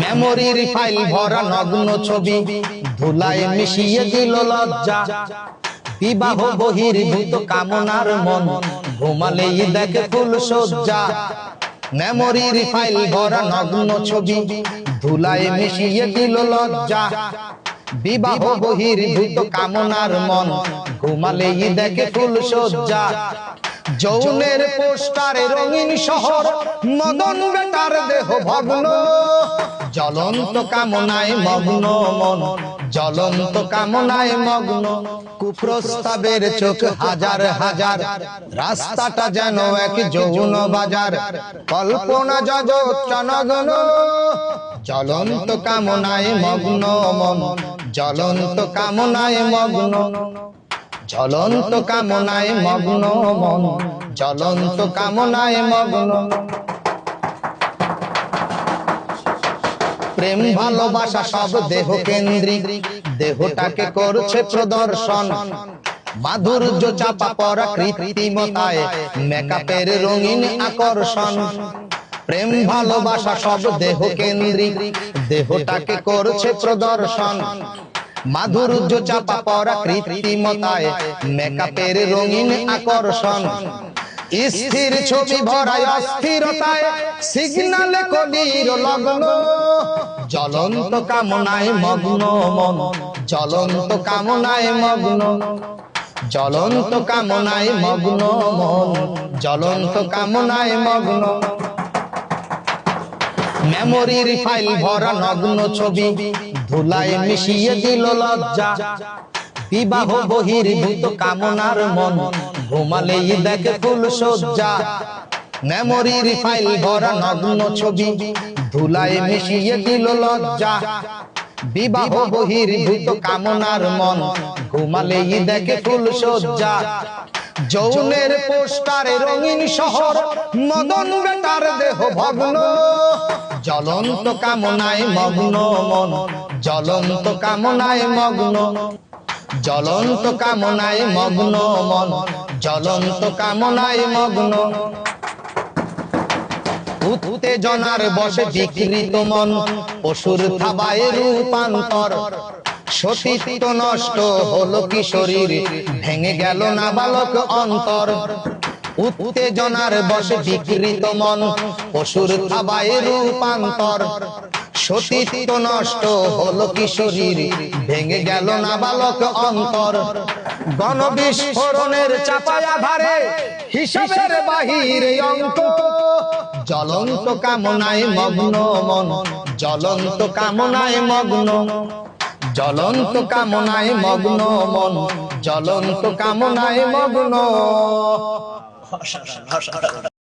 মেমোরির ফাইল ভরা নগ্ন ছবি ধুলায় মিশিয়ে দিল লজ্জা। বিবাহ বহির্ভূত কামনার মন ঘুমালেই দেখে ফুল সজ্জা মেমোরির ফাইল ভরা নগ্ন ছবি ধুলায় মিশিয়ে দিল লজ্জা। বিবাহ বহির্ভূত কামনার মন ঘুমালেই দেখে ফুল সজ্জা যৌনের পোস্টারে রঙিন শহর মদন বেটার দেহ ভগ্ন। জ্বলন্ত কামনায় মগ্ন মন। জ্বলন্ত কামনায় মগ্ন। কুপ্রস্তাবের চোখ হাজার হাজার রাস্তাটা যেন এক যৌন বাজার। কল্পনা জগৎ চনগন জ্বলন্ত কামনায় মগ্ন মন। জ্বলন্ত কামনায় মগ্ন। জ্বলন্ত কামনায় মগ্ন মন, জ্বলন্ত কামনায় মগ্ন প্রেম, ভালোবাসা সব দেহ কেন্দ্রিক, দেহটাকে করছে প্রদর্শন। মাধুর্য চাপা পড়া কৃত্রিমতায় মেকআপের রঙিন আকর্ষণ। প্রেম, ভালোবাসা সব দেহ কেন্দ্রিক, দেহটাকে করছে প্রদর্শন। মাধুর্য চাপা পড়া কৃত্রিমতায় মেকআপের রঙিন আকর্ষণ। স্থির ছবি ভরায় অস্থিরতায় সিগনালে কলির লগ্ন। জ্বলন্ত কামনায় মগ্ন মন। জ্বলন্ত কামনায় মগ্ন। জ্বলন্ত কামনায় মগ্ন মন। জ্বলন্ত কামনায় মগ্ন। মেমোরির ফাইল ভরা নগ্ন ছবি ধুলায় মিশিয়ে দিল লজ্জা। বিবাহ বহির্ভূত কামনার মন। ঘুমালেই দেখে ফুল সজ্জা মেমোরির ফাইল ভরা নগ্ন ছবি। ধুলায় মিশিয়ে দিল লজ্জা। বিবাহ বহির্ভূত কামনার মন। ঘুমালেই দেখে ফুল সজ্জা যৌনের পোস্টারে রঙিন শহর মদন বেটার দেহ ভগ্ন। জ্বলন্ত কামনায় মগ্ন মন। জ্বলন্ত কামনায় মগ্ন। জ্বলন্ত কামনায় মগ্ন মন। জ্বলন্ত কামনায় মগ্ন। উত্তেজনার বসে বিকৃত মন। পশুর থাবায় রূপান্তর। সতীত্ব নষ্ট হলো কি শরীর ভেঙে গেল না বালক অন্তর। উত্তেজনার বসে বিকৃত মন, পশুর থাবায় রূপান্তর। সতীত্ব নষ্ট হলো কি শরীর ভেঙে গেল না বালক অন্তর। গণবিস্ফোরণের চাপায়া ধারে হিসাবের বাহিরে অঙ্ক। জ্বলন্ত কামনায় মগ্ন মন, জ্বলন্ত কামনায় মগ্ন। জ্বলন্ত কামনায় মগ্ন মন জ্বলন্ত কামনায় মগ্ন